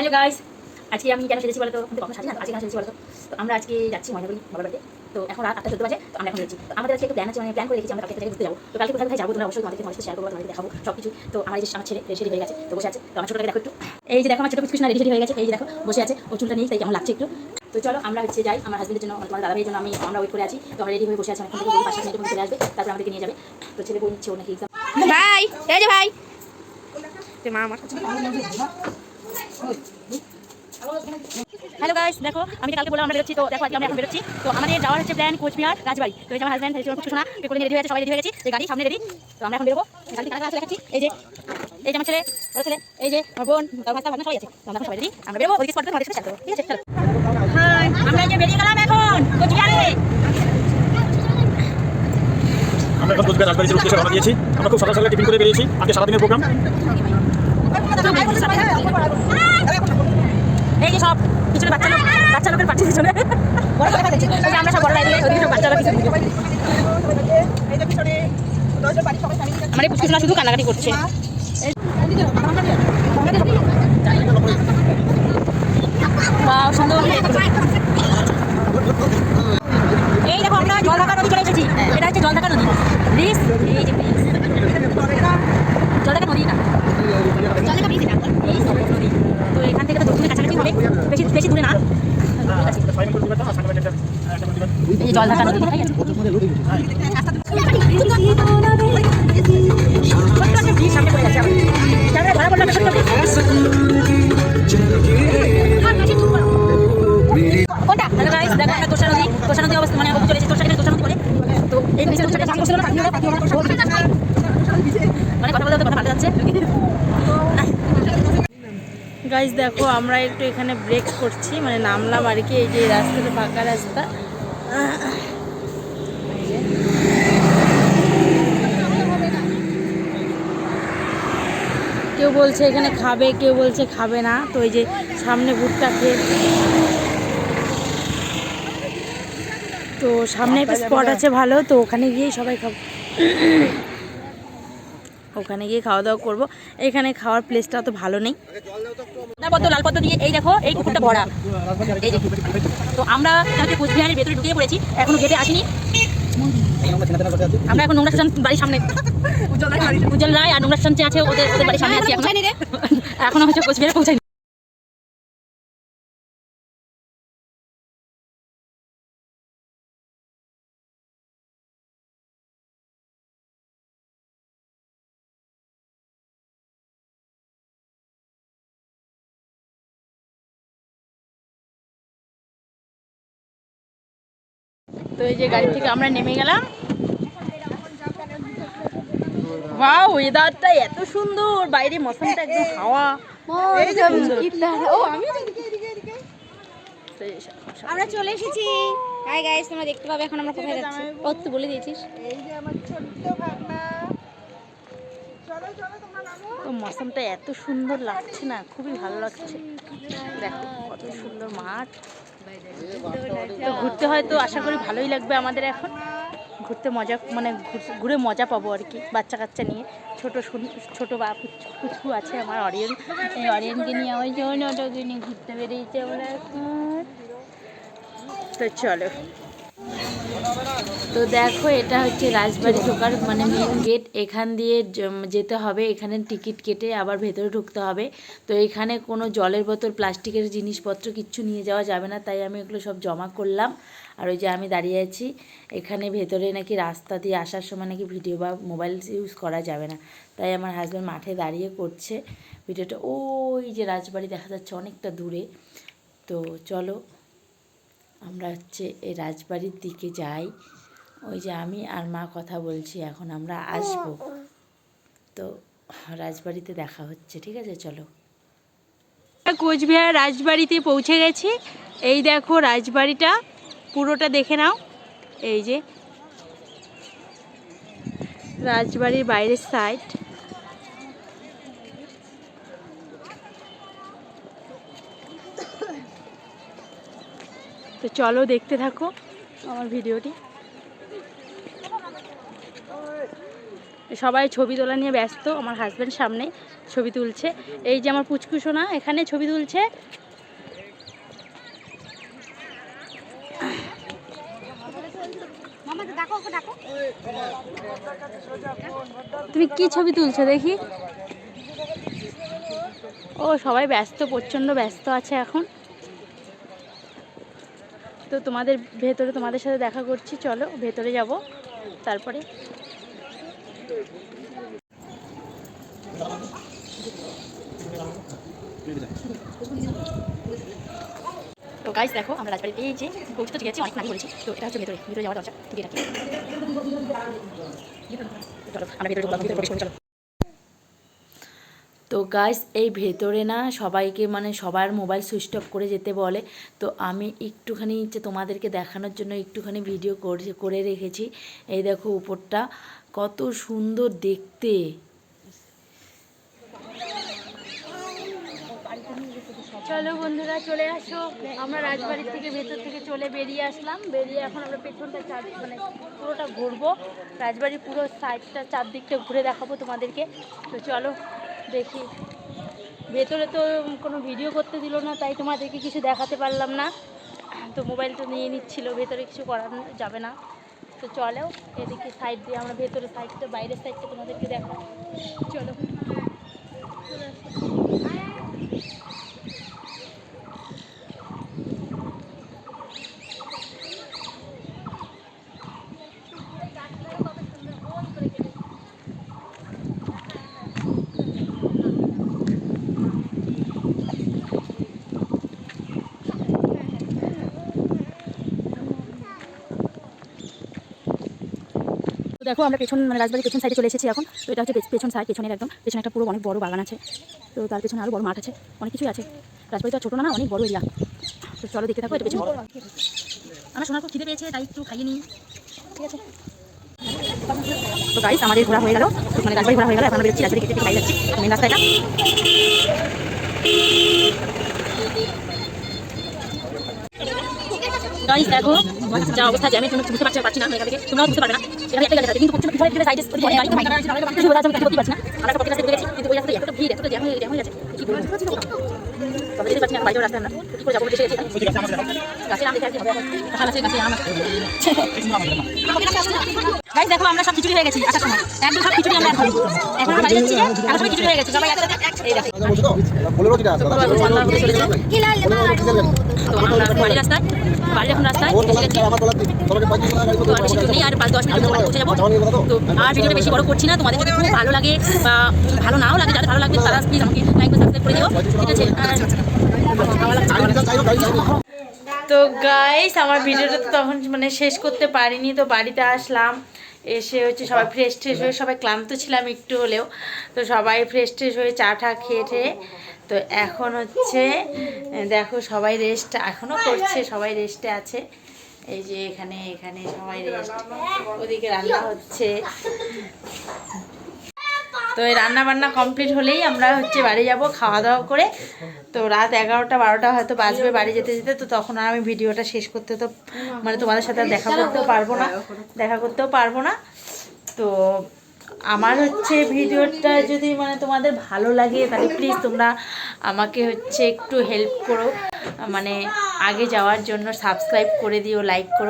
Hello guys আজকে আমি কেন সেজেছি বলতো? কিন্তু কখন সাজি না, আজকে কেন সেজেছি বলতো? তো আমরা আজকে যাচ্ছি ময়নাগুড়ি বাবার বাড়িতে। তো এখন রাত আটটা বাজে, তো আমরা এখন যাচ্ছি। তো আমাদের আজকে একটু প্ল্যান আছে মানে প্ল্যান করে রেখেছি আমরা কালকে ঘুরতে যাব। তো কালকে কোথায় যাব তোমরা অবশ্যই, তোমাদেরকে তোমাদের শেয়ার করব, তোমাদেরকে দেখাবো সব কিছু তো আমার এই আমার ছেলে, রেডি হয়ে গেছে, তো বসে আছে। তো আমার ছোটটাকে দেখো একটু। এই যে দেখো, আমার ছোট না, রেডি হয়ে গেছে। এই যে দেখো, বসে আছে। ও চুলটা নিয়ে তাই কেমন লাগছে একটু? তো চলো, আমরা হচ্ছে যাই। আমার হাজবেন্ডের জন্য তোমার দাদা ভাইয়ের জন্য আমি, আমরা ওয়েট করে আছি। তো আমরা রেডি হয়ে বসে আছি অনেকক্ষণ থেকে। পাঁচ সাত চলে আসবে। তারপর আমাদেরকে নিয়ে যাবে। তো ছেলে নিচ্ছে ও নাকি এক্সাম ভাই, এই যে ভাই। মা, আমার। হ্যালো গাইস দেখো আমি কালকে বললাম আমরা বেরোচ্ছি তো দেখো আজকে আমরা এখন বেরোচ্ছি। তো আমাদের যাওয়ার হচ্ছে প্ল্যান কোচবিহার রাজবাড়ি। তো এই যে আমার হাজব্যান্ড খুব শোনা নিয়ে রেডি হয়ে সবাই রেডি হয়ে গেছি। যে গাড়ি সামনে রেডি তো আমরা এখন বেরোবো। গাড়ি কারা কারা দেখাচ্ছি এই যে এই যে আমার ছেলে বড় ছেলে এই যে আমার বোন তার ভাষা ভাষা সবাই আছে। তো আমরা সবাই রেডি আমরা বেরোবো ওইদিকে স্পট তোমাদের সাথে ঠিক আছে চলো আমরা এই যে বেরিয়ে গেলাম এখন কোচবিহারে। আমরা এখন কোচবিহার রাজবাড়ির উদ্দেশ্যে রওনা দিয়েছি। আমরা খুব সকাল সকালে টিফিন করে বেরিয়েছি। আজকে সারাদিনের প্রোগ্রাম এই যে সব, পিছনে বাচ্চা লোক, বাচ্চা লোকের পাঠিয়ে পিছনে। আমরা সব বড়রা এদিকে ওদিকে বাচ্চারা পিছনে। আমার এই পুচকুচনা শুধু কান্নাকাটি করছে। এই দেখো আমরা জলঢাকা নদী চলে এসেছি। এটা হচ্ছে জলঢাকা নদী। ব্রিজ এই যে ব্রিজ গাইজ দেখো আমরা একটু এখানে ব্রেক করছি। মানে নামলাম আর কি এই যে রাস্তাটা ফাঁকা রাস্তা। কেউ বলছে এখানে খাবে কেউ বলছে খাবে না। তো এই যে সামনে ভুট্টা খেয়ে তো সামনে একটা স্পট আছে ভালো তো ওখানে গিয়েই সবাই খাব। ওখানে গিয়ে খাওয়া দাওয়া করব। এখানে খাওয়ার প্লেসটা অত ভালো নেই। সাদা পদ্ম লাল পদ্ম দিয়ে এই দেখো এই কুকুরটা ভরা। এই তো আমরা হচ্ছে কোচবিহারের ভেতরে ঢুকিয়ে পড়েছি এখনও গেটে আসিনি। আমরা এখন নোংরা স্টেশন বাড়ির সামনে। উজ্জ্বল রায় আর নোংরা স্টেশন আছে ওদের ওদের বাড়ির সামনে আছি এখন। এখনও হচ্ছে কোচবিহারে পৌঁছাইনি তো এই যে গাড়ি থেকে আমরা নেমে গেলাম। ওয়েদারটা এত সুন্দর। বাইরে মৌসুমটা একদম হাওয়া। আমরা চলে এসেছি। হাই গাইস তোমরা দেখতে পাবে এখন আমরা কোথায় যাচ্ছি। ও তুই বলে দিয়েছিস? তো মৌসুমটা এত সুন্দর লাগছে না খুবই ভালো লাগছে। দেখো কত সুন্দর মাঠ। তো ঘুরতে হয়তো আশা করি ভালোই লাগবে আমাদের এখন। ঘুরতে মজা মানে ঘুর- মজা পাবো আর কি বাচ্চা কাচ্চা নিয়ে। ছোটো ছোটো বা কুচকু আছে আমার অরিয়ন। এই অরিয়নকে নিয়ে আমার জন্য নিয়ে ঘুরতে বেরিয়েছে আমরা এখন তো চলো। তো দেখো, এটা হচ্ছে রাজবাড়ি ঢোকার মানে মেন গেট এখান দিয়ে যেতে হবে। এখানে টিকিট কেটে আবার ভেতরে ঢুকতে হবে। তো এখানে কোনো জলের বোতল, প্লাস্টিকের জিনিসপত্র কিচ্ছু নিয়ে যাওয়া যাবে না। তাই আমি এগুলো সব জমা করলাম। আর ওই যে আমি দাঁড়িয়ে আছি, এখানে ভেতরে নাকি রাস্তা দিয়ে আসার সময় নাকি ভিডিও বা মোবাইল ইউজ করা যাবে না। তাই আমার হাজব্যান্ড মাঠে দাঁড়িয়ে করছে। ভিডিওটা ওই যে রাজবাড়ি দেখা যাচ্ছে অনেকটা দূরে। তো চলো আমরা হচ্ছে এই রাজবাড়ির দিকে যাই। ওই যে আমি আর মা কথা বলছি, এখন আমরা আসব। তো রাজবাড়িতে দেখা হচ্ছে, ঠিক আছে? চলো। কোচবিহার রাজবাড়িতে পৌঁছে গেছি। এই দেখো রাজবাড়িটা, পুরোটা দেখে নাও। এই যে রাজবাড়ির বাইরের সাইড তো চলো দেখতে থাকো আমার ভিডিওটি। সবাই ছবি তোলা নিয়ে ব্যস্ত, আমার হাজব্যান্ড সামনে ছবি তুলছে। এই যে আমার পুচকুসোনা এখানে ছবি তুলছে। তুমি কি ছবি তুলছো দেখি? ও, সবাই ব্যস্ত, প্রচণ্ড ব্যস্ত আছে এখন। তো তোমাদের ভেতরে তোমাদের সাথে দেখা করছি, চলো ভেতরে যাব। তারপরে তো গাইস দেখো, আমরা রাজবাড়ি পেয়েছি পৌঁছতে ঠিক আছে, অনেক আগে বলেছি, তো এটা হচ্ছে ভেতরে ভেতরে টিকিট আছে আমরা ভেতরে ঢুকলাম, ভেতরে প্রবেশ করি, চলো। তো গাইস এই ভেতরে না সবাইকে মানে সবার মোবাইল সুইচ অফ করে যেতে বলে। তো আমি একটুখানি যে তোমাদেরকে দেখানোর জন্য একটুখানি ভিডিও করে রেখেছি। এই দেখো উপরটা, কত সুন্দর দেখতে। চলো বন্ধুরা চলে আসো। আমরা রাজবাড়ির থেকে ভেতর থেকে চলে বেরিয়ে আসলাম। বেরিয়ে এখন আমরা পেছনটা চার মানে পুরোটা ঘুরবো। রাজবাড়ির পুরো সাইডটা চারদিকটা ঘুরে দেখাবো তোমাদেরকে। তো চলো দেখি। ভেতরে তো কোনো ভিডিও করতে দিল না, তাই তোমাদেরকে কিছু দেখাতে পারলাম না। তো মোবাইল তো নিয়ে নিচ্ছিল, ভেতরে কিছু করানো যাবে না। তো চলেও এদিকে সাইড দিয়ে আমরা ভেতরে সাইডটা বাইরের সাইডটা তোমাদেরকে দেখো চলো। দেখো, আমরা পেছন মানে রাজবাড়ির পেছন সাইডে চলে এসেছি এখন। তো এটা হচ্ছে পেছন সাইড পেছনের একদম। পেছনে একটা পুরো অনেক বড় বাগান আছে। তো তার পেছনে আরও বড় মাঠ আছে। অনেক কিছুই আছে। রাজবাড়িটা ছোটো না, অনেক বড় এরিয়া তো চলো দেখতে থাকো, এটা পেছনে। আমার শোনার খুব খিদে পেয়েছে, তাই একটু খাইয়ে নিই। ঠিক আছে। তো গাইস আমাদের ঘোরা হয়ে গেল। মানে রাজবাড়ি ঘোরা হয়ে গেল, এখন আমরা বেরোচ্ছি রাজবাড়ি খেতে খাই যাচ্ছি। মেন রাস্তাটা। গাইস দেখো, যা অবস্থা জ্যামে তুমি বুঝতে পারছ পারছি না এখান তোমরাও বুঝতে পারবে না। এখানে একটা গেছে কিন্তু প্রচুর পিছনে সাইডে গাড়ি গাড়ি আছে কিছু বোঝা যাচ্ছে করতে পারছি না। আমরা পকেট রাস্তায় গেছি কিন্তু ওই রাস্তায় এতটা ভিড় এতটা জ্যাম জ্যাম হয়ে যাচ্ছে কি বলব? তবে যেতে পারছি না বাইরেও রাস্তা আমরা কি করে যাব দেশে গেছি গাছের আম দেখে কি হবে? কাঁঠাল আছে গাছে আম আছে। গাইস, দেখো, আমরা সব খিচুড়ি হয়ে গেছি, আসার সময়। একদম সব খিচুড়ি আমরা এখন এখন আমরা বাড়ি যাচ্ছি এখন সবাই খিচুড়ি হয়ে গেছে, সবাই একসাথে এই দেখো। বাড়ির রাস্তায়, বাড়ির এখন রাস্তায় নেই আর পাঁচ দশ মিনিট পৌঁছে যাব। তো আর ভিডিওটা বেশি বড় করছি না, তোমাদের যদি খুব ভালো লাগে, বা ভালো নাও লাগে, যাদের ভালো লাগবে তারা প্লিজ আমাকে লাইক সাবস্ক্রাইব করে দিও। ঠিক আছে তো গাইস আমার ভিডিওটা তো তখন মানে শেষ করতে পারিনি, তো বাড়িতে আসলাম। এসে হচ্ছে সবাই ফ্রেশ ট্রেশ হয়ে সবাই ক্লান্ত ছিলাম একটু হলেও। তো সবাই ফ্রেশ ট্রেশ হয়ে চা টা খেয়ে টেয়ে তো এখন হচ্ছে, দেখো সবাই রেস্ট এখনও করছে, সবাই রেস্টে আছে। এই যে এখানে এখানে সবাই রেস্ট ওদিকে রান্না হচ্ছে। তো এই রান্না বান্না কমপ্লিট হলেই আমরা হচ্ছে বাড়ি যাব খাওয়া দাওয়া করে। তো রাত এগারোটা বারোটা হয়তো বাজবে বাড়ি যেতে যেতে তো তখন আর আমি ভিডিওটা শেষ করতে তো মানে তোমাদের সাথে আর দেখা করতেও পারব না। দেখা করতেও পারব না। তো আমার হচ্ছে ভিডিওটা যদি মানে তোমাদের ভালো লাগে তাহলে প্লিজ তোমরা আমাকে হচ্ছে একটু হেল্প করো। মানে আগে যাওয়ার জন্য সাবস্ক্রাইব করে দিও লাইক করো।